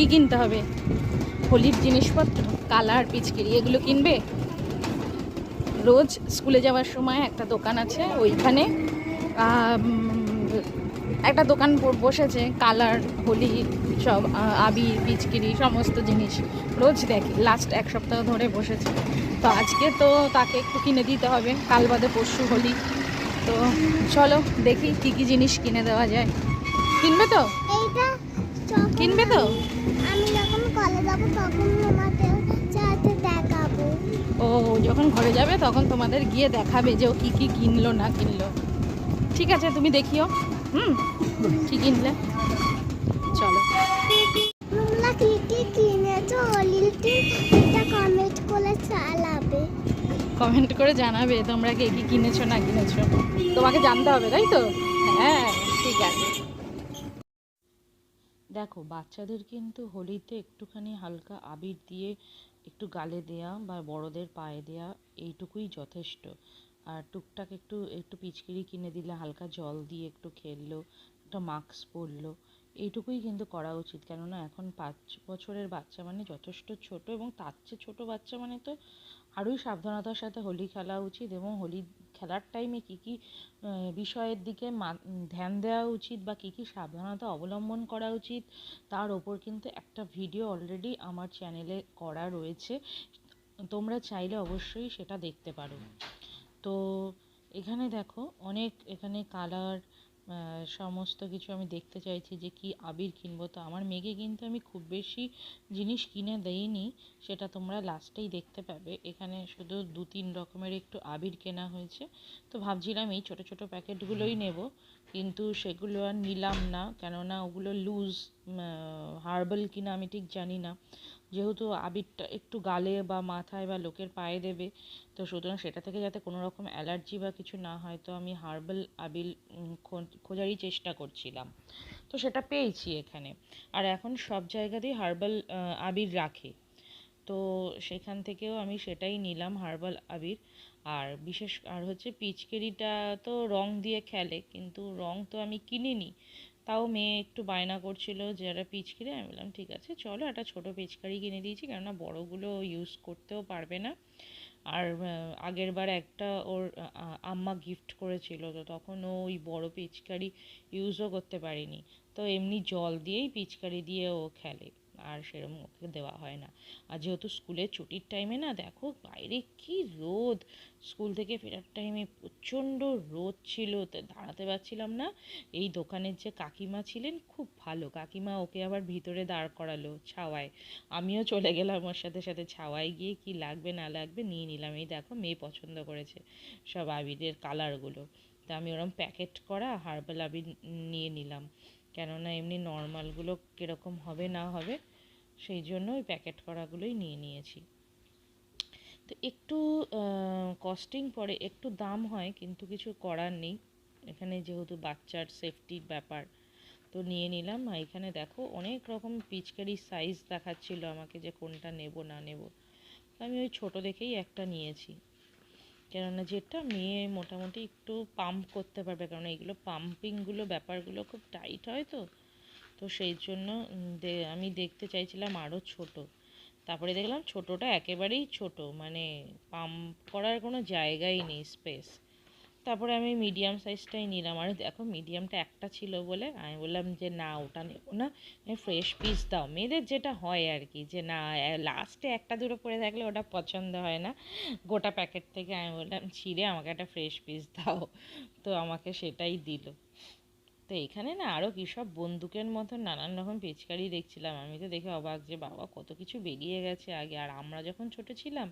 কি কিনতে হবে? হোলির জিনিসপত্র কালার পিচকিরি এগুলো কিনবে? রোজ স্কুলে যাওয়ার সময় একটা দোকান আছে ওইখানে একটা দোকান বসেছে কালার হোলি সব আবির পিচকিরি সমস্ত জিনিস। রোজ দেখি লাস্ট এক সপ্তাহ ধরে বসেছে। তো আজকে তো তাকে একটু কিনে দিতে হবে কাল বাদে পরশু হোলি। তো চলো দেখি কী কী জিনিস কিনে দেওয়া যায়। কিনবে তো? কিনবে তো? আমি যখন কলেজ যাব তখন তোমাদের সাথে দেখাবো। ও যখন ঘরে যাবে তখন তোমাদের গিয়ে দেখাবে যে ও কী কী কিনলো না কিনলো। ঠিক আছে তুমি দেখিও। হুম কী কিনলে? চলো। তোমরা কি কি কিনেছো? অলিলটি এটা কমেন্ট করে চালাবে কমেন্ট করে জানাবে তোমরা কে কী কিনেছো না কিনেছো। তোমাকে জানতে হবে তাই তো? হ্যাঁ। দেখো, বাচ্চাদের কিন্তু হোলিতে একটুখানি হালকা আবির দিয়ে একটু গালে দেয়া বা বড়দের পায়ে দেয়া এইটুকুই যথেষ্ট। আর টুকটাক একটু একটু পিচকিরি কিনে দিলে, হালকা জল দিয়ে একটু খেললো, একটা মাস্ক পরলো, এইটুকুই কিন্তু করা উচিত। কেননা এখন পাঁচ বছরের বাচ্চা মানে যথেষ্ট ছোট এবং তার চেয়ে ছোটো বাচ্চা মানে তো আরোই সাবধানতার সাথে হোলি খেলা উচিত এবং হোলি খেলার টাইমে কী কী বিষয়ের দিকে ধ্যান দেওয়া উচিত বা কী কী সাবধানতা অবলম্বন করা উচিত, তার ওপর কিন্তু একটা ভিডিও অলরেডি আমার চ্যানেলে করা রয়েছে। তোমরা চাইলে অবশ্যই সেটা দেখতে পারো। তো এখানে দেখো, অনেক এখানে কালার সমস্ত কিছু আমি দেখতে চাইছি যে কি আবির কিনবো। তো আমার মেয়েকে কিন্তু আমি খুব বেশি জিনিস কিনে দেইনি, সেটা তোমরা লাস্টেই দেখতে পাবে। এখানে শুধু দু তিন রকমের একটু আবির কেনা হয়েছে। তো ভাবছিলাম এই ছোট ছোট প্যাকেটগুলোই নেব, কিন্তু সেগুলো আর নিলাম না, কেননা ওগুলো লুজ হার্বাল কিনা আমি ঠিক জানি না। যেহেতু আবিরটা একটু গালে বা মাথায় বা লোকের পায়ে দেবে, তো সুতরাং সেটা থেকে যাতে কোনো রকম অ্যালার্জি বা কিছু না হয়, তো আমি হার্বাল আবির খোঁজারই চেষ্টা করছিলাম। তো সেটা পেয়েছি এখানে। আর এখন সব জায়গাতেই হার্বাল আবির রাখে। তো সেখান থেকেও আমি সেটাই নিলাম, হার্বাল আবির। আর বিশেষ, আর হচ্ছে পিচকেরিটা তো রং দিয়ে খেলে, কিন্তু রং তো আমি কিনিনি। তাও মেয়ে একটু বায়না করছিল একটা পিচকারি আমি বললাম, ঠিক আছে, চলো একটা ছোটো পিচকারি কিনে দিয়েছি, কেননা বড়গুলো ইউজ করতেও পারবে না। আর আগের বার একটা ওর আম্মা গিফট করেছিল, তো তখন ও ওই বড় পিচকারি ইউজও করতে পারিনি। তো এমনি জল দিয়েই পিচকারি দিয়ে ও খেলে। আর সেরকম ওকে দেওয়া হয় না। আর যেহেতু স্কুলের ছুটির টাইমে না, দেখো বাইরে কি রোদ। স্কুল থেকে ফেরার টাইমে প্রচণ্ড রোদ ছিল, তো দাঁড়াতে পারছিলাম না। এই দোকানের যে কাকিমা ছিলেন, খুব ভালো। কাকিমা ওকে আবার ভিতরে দাঁড় করালো ছাওয়ায়। আমিও চলে গেলাম ওর সাথে সাথে। ছাওয়ায় গিয়ে কি লাগবে না লাগবে নিয়ে নিলাম। এই দেখো মেয়ে পছন্দ করেছে সব আবিরের কালারগুলো তা আমি ওরম প্যাকেট করা হার্বাল আবির নিয়ে নিলাম। কেননা এমনি নর্মালগুলো কীরকম হবে না হবে সেই জন্য ওই প্যাকেট করাগুলোই নিয়ে নিয়েছি। তো একটু কস্টিং পড়ে একটু দাম হয়, কিন্তু কিছু করার নেই। এখানে যেহেতু বাচ্চার সেফটির ব্যাপার, তো নিয়ে নিলাম। আর এখানে দেখো, অনেক রকম পিচকারি সাইজ দেখাচ্ছিল আমাকে যে কোনটা নেব, না নেব। তো আমি ওই ছোট দেখেই একটা নিয়েছি। কেননা যেটা মেয়ে মোটামুটি একটু পাম্প করতে পারবে, কারণ এইগুলো পাম্পিংগুলো ব্যাপারগুলো খুব টাইট হয় তো। তো সেই জন্য আমি দেখতে চাইছিলাম আরও ছোট। তারপরে দেখলাম ছোটটা একেবারেই ছোট মানে পাম্প করার কোনো জায়গাই নেই স্পেস তারপরে আমি মিডিয়াম সাইজটাই নিলাম। আর দেখো মিডিয়ামটা একটা ছিল বলে আমি বললাম যে, না, ওটা নেব না। ফ্রেশ পিস দাও। মেয়েদের যেটা হয় আর কি, যে, না লাস্টে একটা দুটো পরে থাকলে ওটা পছন্দ হয় না। গোটা প্যাকেট থেকে আমি বললাম, ছিঁড়ে আমাকে একটা ফ্রেশ পিস দাও। তো আমাকে সেটাই দিল। তো এখানে না আরও কী সব বন্দুকের মতো নানান রকম পিচকারি দেখছিলাম। আমি তো দেখে অবাক যে বাবা কত কিছু বেরিয়ে গেছে আগে। আর আমরা যখন ছোট ছিলাম,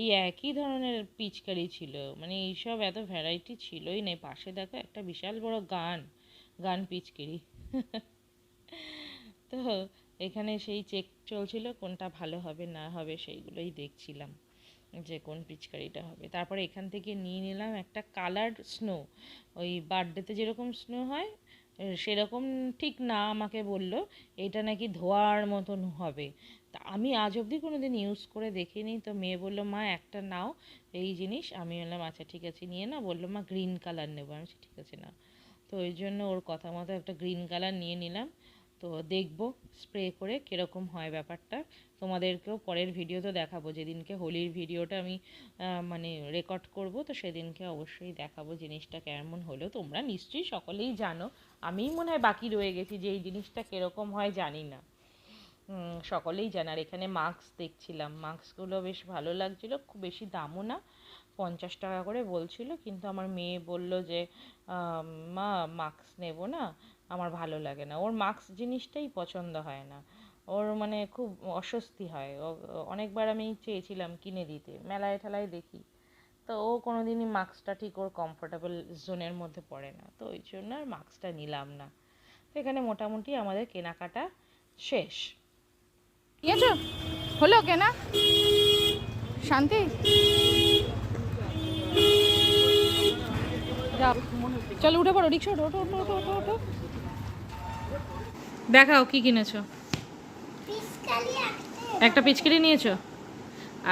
এই একই ধরনের পিচকারি ছিল। মানে এইসব এত ভ্যারাইটি ছিলই না। পাশে দেখো একটা বিশাল বড় গান গান পিচকারি। তো এখানে সেই চেক চলছিল, কোনটা ভালো হবে না হবে সেইগুলোই দেখছিলাম যে কোন পিচকারিটা হবে। তারপরে এখান থেকে নিয়ে নিলাম একটা কালার স্নো ওই বার্থডেতে যেরকম স্নো হয় সেরকম ঠিক না আমাকে বলল এটা নাকি ধোয়ার মতন হবে। তা আমি আজ অবধি কোনো দিন ইউজ করে দেখিনি। তো মেয়ে বলল মা একটা নাও এই জিনিস। আমি বললাম আচ্ছা ঠিক আছে নিয়ে না বলল মা গ্রিন কালার নেব। আমি বলছি, ঠিক আছে না তো ওই জন্য ওর কথা মতো একটা গ্রিন কালার নিয়ে নিলাম। তো দেখব স্প্রে করে কীরকম হয় ব্যাপারটা। তোমাদেরকেও পরের ভিডিওতে দেখাবো। যেদিনকে হোলির ভিডিওটা আমি মানে রেকর্ড করব, তো সেদিনকে অবশ্যই দেখাবো জিনিসটা কেমন হলো। তোমরা নিশ্চয়ই সকলেই জানো। আমিই মনে হয় বাকি রয়ে গেছি, যে এই জিনিসটা কীরকম হয় জানি না। সকলেই জানার। এখানে মাস্ক দেখছিলাম। মাস্কগুলো বেশ ভালো লাগছিল, খুব বেশি দামও না। পঞ্চাশ টাকা করে বলছিল, কিন্তু আমার মেয়ে বলল যে মা, মাস্ক নেব না, আমার ভালো লাগে না। ওর মাস্ক জিনিসটাই পছন্দ হয় না। ওর মানে খুব অস্বস্তি হয়। অনেকবার আমি চেয়েছিলাম কিনে দিতে, মেলায় ঠেলায় দেখি। তো ও কোনোদিনই মাস্কটা ঠিক ওর কমফোর্টেবল জোনের মধ্যে পড়ে না। তো ওই জন্য আর মাস্কটা নিলাম না। তো এখানে মোটামুটি আমাদের কেনাকাটা শেষ। নিয়েছো হলো কেনা? শান্তি? চলো উঠে পড়ো, রিক্সা ওঠো ওঠো ওঠো ওঠো ওঠো দেখাও কি কিনেছো। একটা পিচকারি নিয়েছো?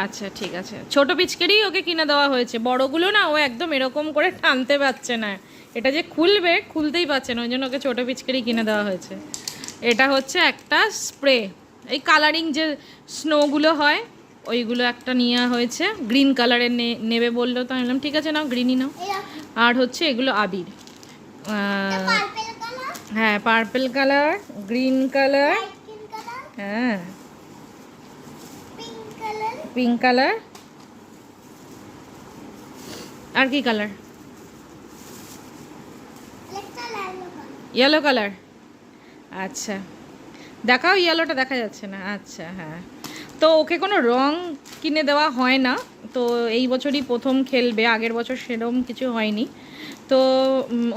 আচ্ছা ঠিক আছে। ছোট পিচকারি ওকে কিনে দেওয়া হয়েছে। বড়গুলো না ও একদম এরকম করে টানতে পারছে না। এটা যে খুলবে, খুলতেই পারছে না। ওই জন্য ওকে ছোট পিচকারি কিনে দেওয়া হয়েছে। এটা হচ্ছে একটা স্প্রে। এই কালারিং যে স্নোগুলো হয় ওইগুলো একটা নেওয়া হয়েছে গ্রিন কালারের নেবে বলল তো আমি বললাম ঠিক আছে নাও গ্রিনই নাও। আর হচ্ছে এগুলো আবির। হ্যাঁ পার্পল কালার গ্রিন কালার হ্যাঁ। পিঙ্ক কালার আর কি কালার ইয়েলো কালার আচ্ছা। দেখাও ইয়েলোটা দেখা যাচ্ছে না। আচ্ছা হ্যাঁ। তো ওকে কোনো রং কিনে দেওয়া হয় না। তো এই বছরই প্রথম খেলবে, আগের বছর সেরকম কিছু হয়নি। তো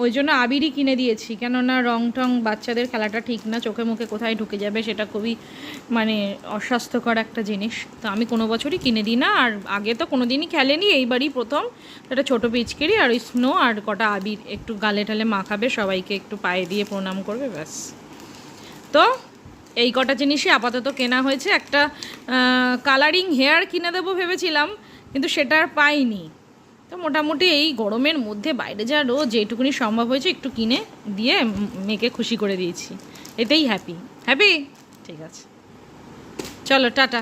ওই জন্য আবিরই কিনে দিয়েছি। কেননা রং টং বাচ্চাদের খেলাটা ঠিক না, চোখে মুখে কোথায় ঢুকে যাবে সেটা খুবই মানে অস্বাস্থ্যকর একটা জিনিস। তো আমি কোনো বছরই কিনে দিই না, আর আগে তো কোনো দিনই খেলেনি, এইবারই প্রথম। একটা ছোটো পিচকেরি আর ওই স্নো আর কটা আবির একটু গালে টালে মাখাবে, সবাইকে একটু পায়ে দিয়ে প্রণাম করবে, ব্যাস। তো এই কটা জিনিসই আপাতত কেনা হয়েছে। একটা কালারিং হেয়ার কিনে দেবো ভেবেছিলাম, কিন্তু সেটা আর পাইনি। তো মোটামুটি এই গরমের মধ্যে বাইরে যা রোজ যেটুকুনি সম্ভব হয়েছে একটু কিনে দিয়ে মেয়েকে খুশি করে দিয়েছি। এতেই হ্যাপি হ্যাপি ঠিক আছে। চলো, টাটা।